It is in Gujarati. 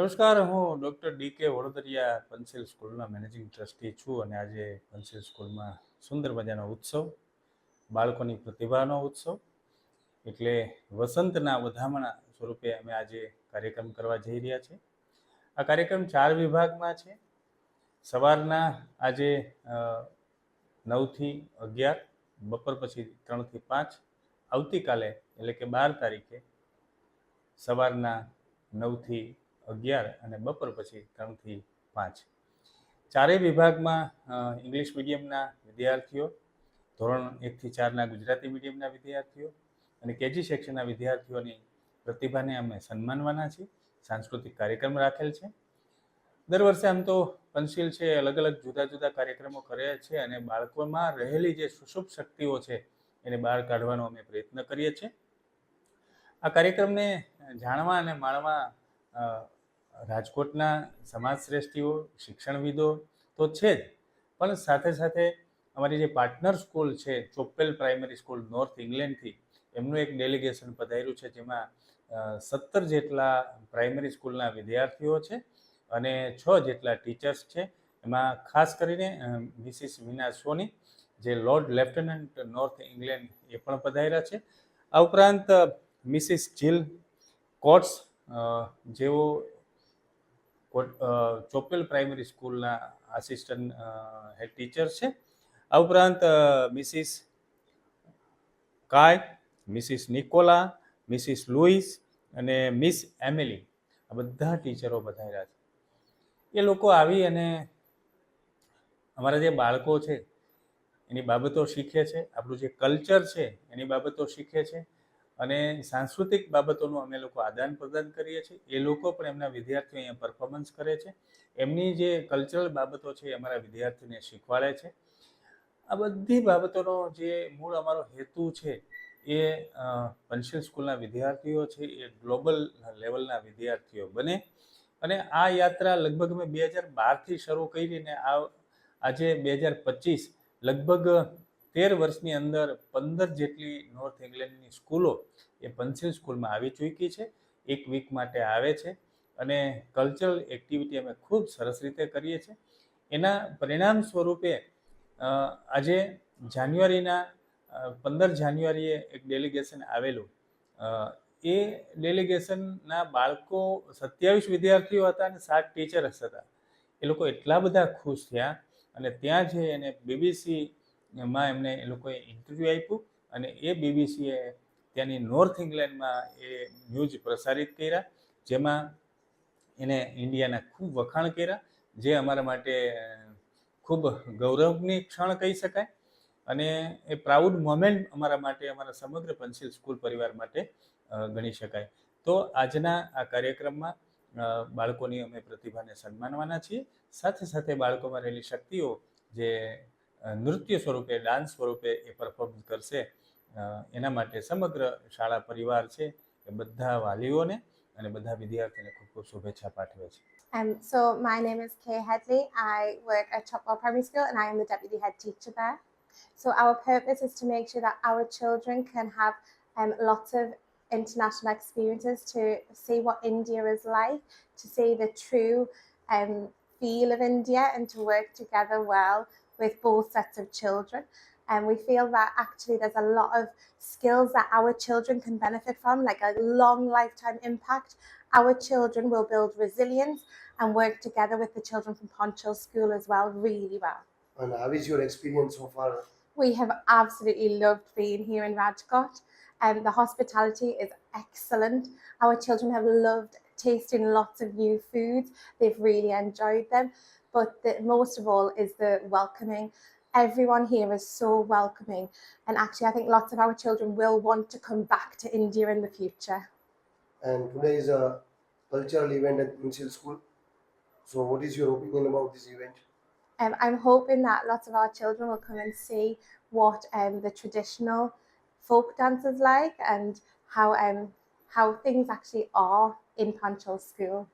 નમસ્કાર, હું ડૉક્ટર ડી કે વડોદરિયા પંચિલ સ્કૂલના મેનેજિંગ ટ્રસ્ટી છું અને આજે પંચિલ સ્કૂલમાં સુંદર મજાનો ઉત્સવ, બાળકોની પ્રતિભાનો ઉત્સવ. એટલે વસંતના વધામણા સ્વરૂપે અમે આજે કાર્યક્રમ કરવા જઈ રહ્યા છીએ. આ કાર્યક્રમ ચાર વિભાગમાં છે. સવારના આજે નવથી અગિયાર, બપોર પછી ત્રણથી પાંચ, આવતીકાલે એટલે કે બાર તારીખે સવારના નવથી અગિયાર અને બપોર પછી ત્રણથી પાંચ. ચારેય વિભાગમાં ઇંગ્લિશ મીડિયમના વિદ્યાર્થીઓ, ધોરણ એકથી ચારના ગુજરાતી મીડિયમના વિદ્યાર્થીઓ અને કેજી સેક્શનના વિદ્યાર્થીઓની પ્રતિભાને અમે સન્માનવાના છીએ. સાંસ્કૃતિક કાર્યક્રમ રાખેલ છે. દર વર્ષે આમ તો પંચશીલ છે, અલગ અલગ જુદા જુદા કાર્યક્રમો કરે છે અને બાળકોમાં રહેલી જે સુષુપ્ત શક્તિઓ છે એને બહાર કાઢવાનો અમે પ્રયત્ન કરીએ છીએ. આ કાર્યક્રમને જાણવા અને માણવા રાજકોટના સમાજ શ્રેષ્ઠીઓ શિક્ષણવિદો તો છે જ. પણ સાથે સાથે અમારી જે પાર્ટનર સ્કૂલ છે, ચોપ્પેલ પ્રાઇમરી સ્કૂલ નોર્થ ઇંગ્લેન્ડથી, એમનું એક ડેલિગેશન પધાર્યું છે, જેમાં સત્તર જેટલા પ્રાઇમરી સ્કૂલના વિદ્યાર્થીઓ છે અને છ જેટલા ટીચર્સ છે. એમાં ખાસ કરીને મિસિસ વિના સોની, જે લોર્ડ લેફ્ટનન્ટ નોર્થ ઇંગ્લેન્ડ એ પણ પધાર્યા છે. આ ઉપરાંત મિસિસ જીલ કોટ્સ જેઓ ચોપેલ પ્રાઇમરી સ્કૂલના આસિસ્ટન્ટ હેડ ટીચર છે. આ ઉપરાંત Mrs Kay, Mrs Nicola, Mrs Louise અને મિસ એમિલી આ બધા ટીચરો બધા છે. એ લોકો આવી અને અમારા જે બાળકો છે, એની બાબતો શીખે છે, આપણું જે કલ્ચર છે, એની બાબતો શીખે છે. અને સાંસ્કૃતિક બાબતોનું અમે લોકો આદાન પ્રદાન કરીએ છીએ. એ લોકો પણ એમના વિદ્યાર્થીઓ અહીંયા પરફોર્મન્સ કરે છે. એમની જે કલ્ચરલ બાબતો છે એ અમારા વિદ્યાર્થીઓને શીખવાડે છે. આ બધી બાબતોનો જે મૂળ અમારો હેતુ છે એ પંશીલ સ્કૂલના વિદ્યાર્થીઓ છે, એ ગ્લોબલ લેવલના વિદ્યાર્થીઓ બને. અને આ યાત્રા લગભગ અમે બે હજાર બારથી શરૂ કરીને આ, આજે બે હજાર પચીસ લગભગ તેર વર્ષની અંદર પંદર જેટલી નોર્થ ઇંગ્લેન્ડની સ્કૂલો એ પંચિલ સ્કૂલમાં આવી ચૂકી છે. એક વીક માટે આવે છે અને કલ્ચરલ એક્ટિવિટી અમે ખૂબ સરસ રીતે કરીએ છીએ. એના પરિણામ સ્વરૂપે આજે જાન્યુઆરીના પંદર જાન્યુઆરીએ એક ડેલિગેશન આવેલું. એ ડેલિગેશનના બાળકો સત્યાવીસ વિદ્યાર્થીઓ હતા અને સાત ટીચર્સ હતા. એ લોકો એટલા બધા ખુશ થયા અને ત્યાં જે એને બીબીસી માં એમને એ લોકોએ ઇન્ટરવ્યૂ આપ્યું અને એ બીબીસીએ ત્યાંની નોર્થ ઇંગ્લેન્ડમાં એ ન્યૂઝ પ્રસારિત કર્યા, જેમાં એને ઇન્ડિયાના ખૂબ વખાણ કર્યા, જે અમારા માટે ખૂબ ગૌરવની ક્ષણ કહી શકાય. અને એ પ્રાઉડ મોમેન્ટ અમારા માટે, અમારા સમગ્ર પંચિલ સ્કૂલ પરિવાર માટે ગણી શકાય. તો આજના આ કાર્યક્રમમાં બાળકોની અમે પ્રતિભાને સન્માનવાના છીએ. સાથે સાથે બાળકોમાં રહેલી શક્તિઓ જે નૃત્ય સ્વરૂપે ડાન્સ સ્વરૂપે એ પરફોર્મ કરશે એના માટે સમગ્ર શાળા પરિવાર છે એ બધા વાલીઓને અને બધા વિદ્યાર્થીઓને ખૂબ ખૂબ શુભેચ્છા પાઠવે છે Um, so my name is Kay Headley. I work at Chopwell Primary School and I am the deputy head teacher there. So our purpose is to make sure that our children can have um, lots of international experiences to see what India is like, to see the true um, feel of India and to work together well with both sets of children. And we feel that actually there's a lot of skills that our children can benefit from, like a long lifetime impact. Our children will build resilience and work together with the children from Ponchil School as well, really well. And how is your experience so far? We have absolutely loved being here in Rajkot. Um, the hospitality is excellent. Our children have loved tasting lots of new foods. They've really enjoyed them. But the, most of all is the welcoming. Everyone here is so welcoming. And actually, I think lots of our children will want to come back to India in the future. And today is a cultural event at Municipal School. So, what is your opinion about this event? Um, I'm hoping that lots of our children will come and see what um, the traditional folk dance is like and how um, how things actually are in Panchal School.